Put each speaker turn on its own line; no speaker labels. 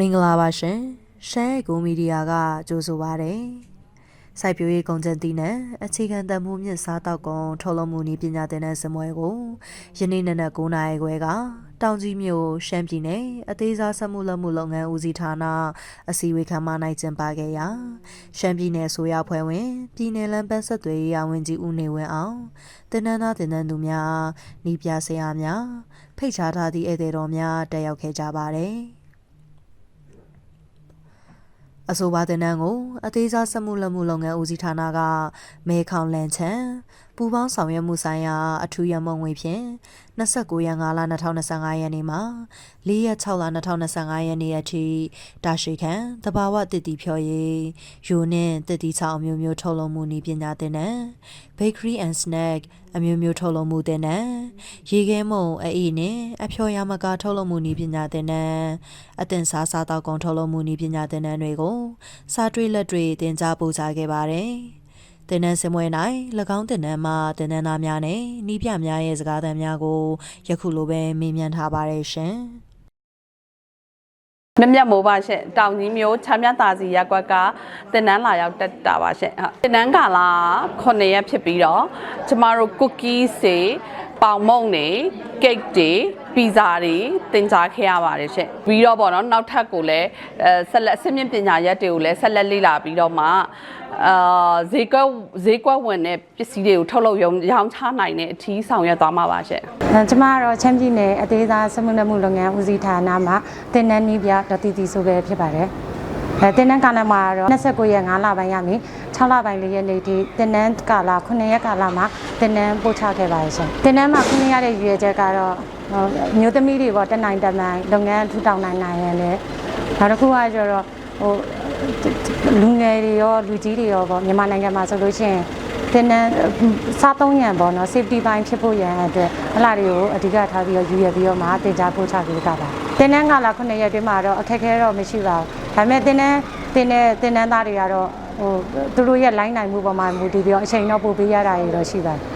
မင်္ဂလာပါရှင်ရှမ်းကိုမီဒီယာကကြိုဆိုပါရယ်စိုက်ပျိုးရေးကုန်ကျန်းသီးနှံအခြေခံတန်ဖိုးမြင့်စားတောက်ကုန်ထုတ်လုပ်မှုနည်းပညာသင်တန်းစင်ပွဲကိုယနေ့နနက်9:00နာရီခွဲကတောင်ကြီးမြို့ရှမ်းပြည်နယ်အသေးစားစက်မှုလက်မှုလုပ်ငန်းဦးစီးဌာနအစည်းအဝေးခန်းမ၌ကျင်းပခဲ့ရာရှမ်းပြည်နယ်ဆိုရဖွဲ့ဝင်ပြည်နယ်လမ်းပန်းဆက်သွယ်ရေးရာဝန်ကြီးဦးနေဝင်းအောင်တင်နန်းသားတင်နန်းသူများဤပြဆရာများဖိတ်ကြားထားသည့်ဧည့်သည်တော်များတက်ရောက်ခဲ့ကြပါတယ် အဆိုပါတင်နန်းကို အသေးစားစက်မှုလက်မှုလုပ်ငန်းဦးစီးဌာနကမဲခေါင်လန်ချန် ပူပေါင်းဆောင်ရွက်မှုဆိုင်ရာအထူးရမုံငွေဖြင့်29ရက်5လ2025ရက်နေ့မှာ4ရက်6လ2025ရက်နေ့အထိတာရှိခံတဘာဝတည်တည်ဖြော်ရည်ယူနှင့်တည်တည်ချောင်းအမျိုးမျိုးထုတ်လုပ်မှုနည်းပညာတင်နန်း bakery and snack အမျိုးမျိုးထုတ်လုပ်မှုတင်နန်းရေခဲမုံအအေးနှင့်အဖျော်ရမကာထုတ်လုပ်မှုနည်းပညာတင်နန်းအတင်စားစားတောက်ကုန်ထုတ်လုပ်မှုနည်းပညာတင်နန်းတွေကိုစားတွေ့လက်တွေတင် जा ပို့ချခဲ့ပါတယ်။ တင်နန်းစင်ပွဲ၌၎င်းတင်နန်းမှာတင်နန်းသားများနဲ့နီးပြများရဲ့စကားသံများကိုယခုလိုပဲမေးမြန်းထားပါတယ်ရှင်။
မြတ်မြတ်မိုးပါရှင့်တောင်ကြီးမျိုးချမ်းမြတာစီရက်ကွက်ကတင်နန်းလာရောက်တက်တာပါရှင့်ဟုတ်တင်နန်းကာလာ9ရက်ဖြစ်ပြီးတော့ကျမတို့ cookies တွေ ပေါင်မုန့်တွေ cake တွေပီဇာတွေတင် जा ခဲ့ရပါတယ်ရှင့်ပြီးတော့ပေါ့နော်နောက်ထပ်ကိုလည်းအဲဆက်လက်အစစ်မြင့်ပညာရက်တွေကိုလည်းဆက်လက်လေ့လာပြီးတော့မှအာဈေးကွက်ဈေးကွက်ဝင်တဲ့ပစ္စည်းတွေကိုထုတ်လုပ်ရောင်းရောင်းချနိုင်တဲ့အထီးဆောင်ရွက်သွားမှာပါရှင့်
အဲကျမကတော့ချမ်းပြည်နယ်အသေးစားစမှုလက်မှုလုပ်ငန်းဦးစီးဌာနမှာတင်နန်းနီးပြဒေါ်တီတီဆိုပဲဖြစ်ပါတယ်။အဲတင်နန်းကာလမှာတော့29ရက်5လပိုင်းရနေ 6လပိုင်း၄ရက်နေ့ထိတင်နန်းကာလ9ရက်ကာလမှာတင်နန်းပို့ချခဲ့ပါတယ်ရှင်။တင်နန်းမှာ9ရက်ရဲ့ရည်ရွယ်ချက်ကတော့ဟိုမျိုးသမီးတွေပေါ့တက်နိုင်တက်နိုင်လုပ်ငန်းထူထောင်နိုင်နိုင်ရလဲနောက်တစ်ခုကကျတော့ဟိုလူငယ်တွေရောလူကြီးတွေရောပေါ့မြန်မာနိုင်ငံမှာဆိုလို့ရှိရင်တင်နန်းစားသုံးရန်ပေါ့နော် safety ဘိုင်းဖြစ်ဖို့ရန်အတွက်အလားတွေကိုအဓိကထားပြီးတော့ယူရပြီးတော့မှတင် जा ပို့ချပေးတာပါတင်နန်းကလာ9ရက်တွင်းမှာတော့အခက်အခဲတော့မရှိပါဘူးဒါပေမဲ့တင်နန်းတင်တဲ့တင်နန်းသားတွေကတော့ ဟိုသူတို့ရဲ့ line နိုင်မှုပေါ်မှာမူတည်ပြီးတော့အချိန်တော့ပို့ပေးရတာတွေတော့ရှိပါတယ်